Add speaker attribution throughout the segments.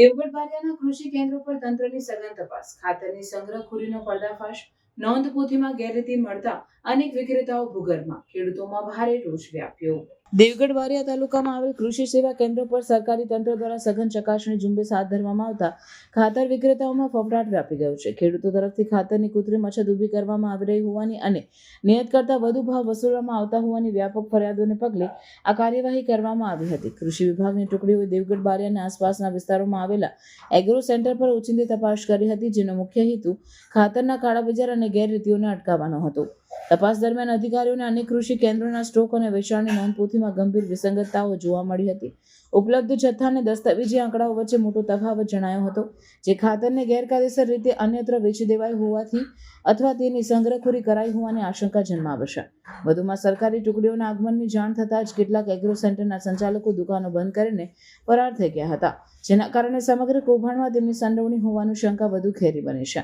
Speaker 1: દેવગઢ બારિયાના કૃષિ કેન્દ્રો પર તંત્રની સઘન તપાસ. ખાતરની સંગ્રહખોરીનો પર્દાફાશ નોંધ પોથીમાં ગેરરીતિ મળતા અનેક વિક્રેતાઓ ભૂગર્ભમાં. ખેડૂતોમાં ભારે રોષ વ્યાપ્યો. દેવગઢ વારિયા તાલુકામાં આવેલ કૃષિ સેવા કેન્દ્ર પર સરકારી તંત્ર દ્વારા સઘન ચકાસણી ઝુંબેશ હાથ ધરવામાં આવતા ખાતર વિક્રેતાઓમાં ફફડાટ વ્યાપી ગયો છે. ખેડૂતો તરફથી ખાતરની કૃત્રિમ અછત ઊભી કરવામાં આવી રહી હોવાની અને નિયત કરતાં વધુ ભાવ વસૂલવામાં આવતા હોવાની વ્યાપક ફરિયાદોને પગલે આ કાર્યવાહી કરવામાં આવી હતી. કૃષિ વિભાગની ટુકડીઓએ દેવગઢ બારિયા અને આસપાસના વિસ્તારોમાં આવેલા એગ્રો સેન્ટર પર ઉછીંદી તપાસ કરી હતી, જેનો મુખ્ય હેતુ ખાતરના કાળાબજાર અને ગેરરીતિઓને અટકાવવાનો હતો. તપાસ દરમિયાન અધિકારીઓને અનેક કૃષિ કેન્દ્રોના સ્ટોક અને વેચાણની નોંધપોથીમાં ગંભીર વિસંગતતાઓ જોવા મળી હતી. ઉપલબ્ધ જથ્થા અને દસ્તાવેજી આંકડાઓ વચ્ચે મોટો તફાવત જણાયો હતો, જે ખાતરને ગેરકાયદેસર રીતે અન્યત્ર વેચી દેવાય હોવાથી અથવા તેની સંગ્રહખોરી કરાઈ હોવાની આશંકા જન્માવે છે વધુમાં સરકારી ટુકડીઓના આગમનની જાણ થતાં જ કેટલાક એગ્રો સેન્ટરના સંચાલકો દુકાનો બંધ કરીને ફરાર થઈ ગયા હતા, જેના કારણે સમગ્ર કૌભાંડમાં તેમની સંડોવણી હોવાનું શંકા વધુ ખેરી બની છે.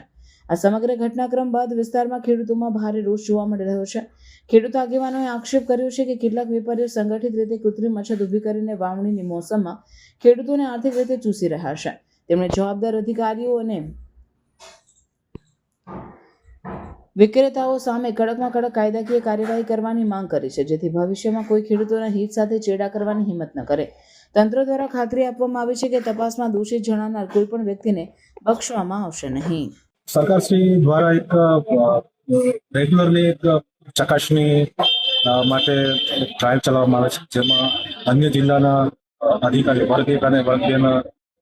Speaker 1: આ સમગ્ર ઘટનાક્રમ બાદ વિસ્તારમાં ખેડૂતોમાં ભારે રોષ જોવા મળી રહ્યો છે. ખેડૂત આગેવાનોએ આક્ષેપ કર્યો છે કે કેટલાક વેપારીઓ સંગઠિત રીતે કૃત્રિમ અછત ઊભી કરીને વાવણીની મોસમમાં ખેડૂતોને આર્થિક રીતે ચૂસી રહ્યા છે. તેમણે જવાબદાર અધિકારીઓ અને વિક્રેતાઓ સામે કડકમાં કડક કાયદાકીય કાર્યવાહી કરવાની માંગ કરી છે, જેથી ભવિષ્યમાં કોઈ ખેડૂતોના હિત સાથે ચેડા કરવાની હિંમત ન કરે. તંત્ર દ્વારા ખાતરી આપવામાં આવી છે કે તપાસમાં દોષિત જણાનાર કોઈપણ વ્યક્તિને બક્ષવામાં આવશે નહીં.
Speaker 2: સરકારશ્રી દ્વારા એક રેગ્યુલરલી એક ચકાસણી માટે ડ્રાઈવ ચલાવવામાં આવે છે, જેમાં અન્ય જિલ્લાના અધિકારી, વર્ગ એક અને વર્ગ બેના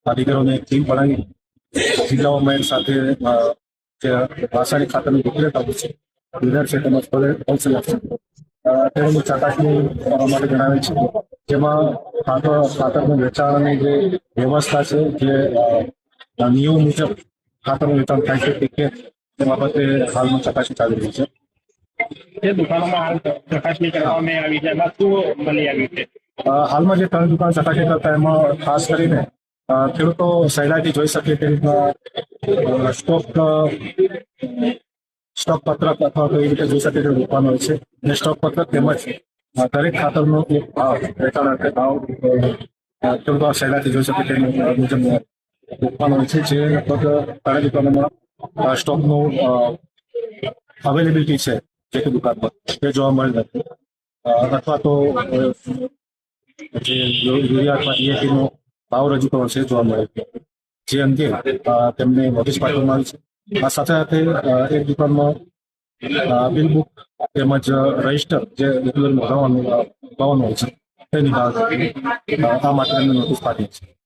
Speaker 2: અધિકારીઓની એક ટીમ બનાવી જિલ્લાઓમાં એક સાથે જે રાસાયણિક ખાતરની વિક્રેતાઓ છે ડીલર છે તેમજ હોલસેલર છે. તેઓની ચકાસણી કરવા માટે જણાવે છે, જેમાં ખાતર, ખાતરનું વેચાણની જે વ્યવસ્થા છે, જે નિયમ મુજબ ખાતરનું વેચાણ થાય છે કે તે બાબતે હાલમાં ચકાસણી ચાલી રહી છે.
Speaker 3: જે દુકાનોમાં હાલ ચકાસણી કરવામાં આવી છે એમાં શું મળી આવ્યું છે.
Speaker 2: હાલમાં જે ત્રણ દુકાન ચકાસણી કરતા એમાં ખાસ કરીને ખેડૂતો સહેલાઈથી જોઈ શકે તે રીતના સ્ટોક સ્ટોક પત્રક અથવા તો એ રીતે જોઈ શકે તે દુકાનો હોય છે. અને સ્ટોક પત્રક તેમજ દરેક ખાતરનો એક ભાવ વેચાણ ભાવ ખેડૂતો સહેલાઈથી જોઈ શકે તે મુજબ દુકાનો હોય છે જે લગભગ ત્રણેય દુકાનોમાં સ્ટોકનું અવેલેબિલિટી છે જે કે દુકાન પર તે જોવા મળે નથી અથવા તો જે યુરિયા અથવા ડીએપીનો ભાવ રજૂ કરવો છે જોવા મળે છે. જે અંગે તેમને નોટિસ પાઠવવામાં આવી છે. આ સાથે સાથે એક દુકાનમાં બિલ બુક તેમજ રજિસ્ટર જે રેગ્યુલર ભરવાનું હોય છે, તેની આ માટે એમને નોટિસ પાઠવી છે.